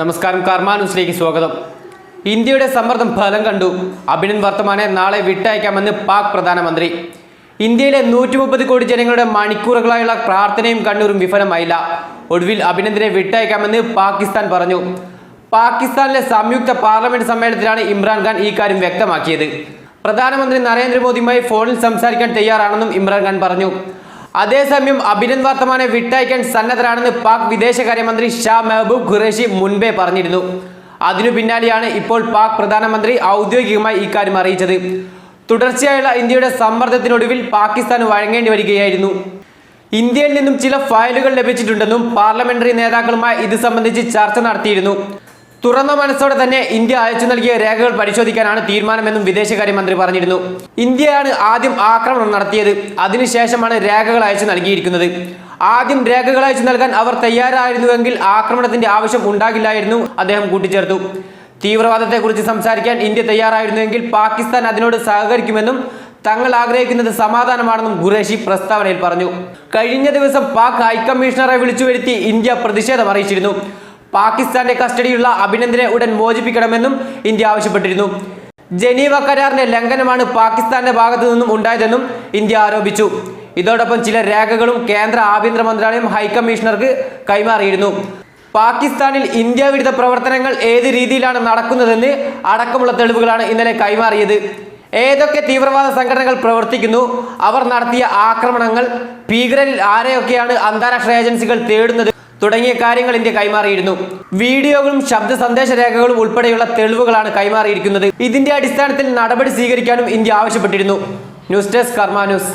നമസ്കാരം കർമ്മ ന്യൂസിലേക്ക് സ്വാഗതം. ഇന്ത്യയുടെ സമ്മർദ്ദം ഫലം കണ്ടു. അഭിനന്ദ് വർത്തമാനെ നാളെ വിട്ടയക്കാമെന്ന് പാക് പ്രധാനമന്ത്രി. ഇന്ത്യയിലെ നൂറ്റി മുപ്പത് കോടി ജനങ്ങളുടെ മണിക്കൂറുകളായുള്ള പ്രാർത്ഥനയും കണ്ണൂരും വിഫലമായില്ല. ഒടുവിൽ അഭിനന്ദിനെ വിട്ടയക്കാമെന്ന് പാകിസ്ഥാൻ പറഞ്ഞു. പാകിസ്ഥാനിലെ സംയുക്ത പാർലമെന്റ് സമ്മേളനത്തിലാണ് ഇമ്രാൻഖാൻ ഈ കാര്യം വ്യക്തമാക്കിയത്. പ്രധാനമന്ത്രി നരേന്ദ്രമോദിയുമായി ഫോണിൽ സംസാരിക്കാൻ തയ്യാറാണെന്നും ഇമ്രാൻഖാൻ പറഞ്ഞു. അതേസമയം അഭിനന്ദ് വർത്തമാനെ വിട്ടയക്കാൻ സന്നദ്ധരാണെന്ന് പാക് വിദേശകാര്യമന്ത്രി ഷാ മെഹബൂബ് ഖുറേഷി മുൻപേ പറഞ്ഞിരുന്നു. അതിനു പിന്നാലെയാണ് ഇപ്പോൾ പാക് പ്രധാനമന്ത്രി ഔദ്യോഗികമായി ഇക്കാര്യം അറിയിച്ചത്. തുടർച്ചയായുള്ള ഇന്ത്യയുടെ സമ്മർദ്ദത്തിനൊടുവിൽ പാകിസ്ഥാൻ വഴങ്ങേണ്ടി വരികയായിരുന്നു. ഇന്ത്യയിൽ നിന്നും ചില ഫയലുകൾ ലഭിച്ചിട്ടുണ്ടെന്നും പാർലമെന്ററി നേതാക്കളുമായി ഇത് സംബന്ധിച്ച് ചർച്ച നടത്തിയിരുന്നു. തുറന്ന മനസ്സോടെ തന്നെ ഇന്ത്യ അയച്ചു നൽകിയ രേഖകൾ പരിശോധിക്കാനാണ് തീരുമാനമെന്നും വിദേശകാര്യമന്ത്രി പറഞ്ഞിരുന്നു. ഇന്ത്യയാണ് ആദ്യം ആക്രമണം നടത്തിയത്. അതിനുശേഷമാണ് രേഖകൾ അയച്ചു നൽകിയിരിക്കുന്നത്. ആദ്യം രേഖകൾ അയച്ചു നൽകാൻ അവർ തയ്യാറായിരുന്നുവെങ്കിൽ ആക്രമണത്തിന്റെ ആവശ്യം ഉണ്ടാകില്ലായിരുന്നു അദ്ദേഹം കൂട്ടിച്ചേർത്തു. തീവ്രവാദത്തെക്കുറിച്ച് സംസാരിക്കാൻ ഇന്ത്യ തയ്യാറായിരുന്നുവെങ്കിൽ പാകിസ്ഥാൻ അതിനോട് സഹകരിക്കുമെന്നും തങ്ങൾ ആഗ്രഹിക്കുന്നത് സമാധാനമാണെന്നും ഖുറേഷി പ്രസ്താവനയിൽ പറഞ്ഞു. കഴിഞ്ഞ ദിവസം പാക് ഹൈക്കമ്മീഷണറെ വിളിച്ചു വരുത്തി ഇന്ത്യ പ്രതിഷേധം അറിയിച്ചിരുന്നു. പാകിസ്ഥാന്റെ കസ്റ്റഡിയിലുള്ള അഭിനന്ദനെ ഉടൻ മോചിപ്പിക്കണമെന്നും ഇന്ത്യ ആവശ്യപ്പെട്ടിരുന്നു. ജനീവ കരാറിന്റെ ലംഘനമാണ് പാകിസ്ഥാന്റെ ഭാഗത്തു നിന്നും ഉണ്ടായതെന്നും ഇന്ത്യ ആരോപിച്ചു. ഇതോടൊപ്പം ചില രേഖകളും കേന്ദ്ര ആഭ്യന്തര മന്ത്രാലയം ഹൈക്കമ്മീഷണർക്ക് കൈമാറിയിരുന്നു. പാകിസ്ഥാനിൽ ഇന്ത്യ വിരുദ്ധ പ്രവർത്തനങ്ങൾ ഏത് രീതിയിലാണ് നടക്കുന്നതെന്ന് അടക്കമുള്ള തെളിവുകളാണ് ഇന്നലെ കൈമാറിയത്. ഏതൊക്കെ തീവ്രവാദ സംഘടനകൾ പ്രവർത്തിക്കുന്നു അവർ നടത്തിയ ആക്രമണങ്ങൾ ഭീകരരിൽ ആരെയൊക്കെയാണ് അന്താരാഷ്ട്ര ഏജൻസികൾ തേടുന്നത് തുടങ്ങിയ കാര്യങ്ങൾ ഇന്ത്യ കൈമാറിയിരുന്നു. വീഡിയോകളും ശബ്ദ സന്ദേശ രേഖകളും ഉൾപ്പെടെയുള്ള തെളിവുകളാണ് കൈമാറിയിരിക്കുന്നത്. ഇതിന്റെ അടിസ്ഥാനത്തിൽ നടപടി സ്വീകരിക്കാനും ഇന്ത്യ ആവശ്യപ്പെട്ടിരുന്നു. News desk Karma news.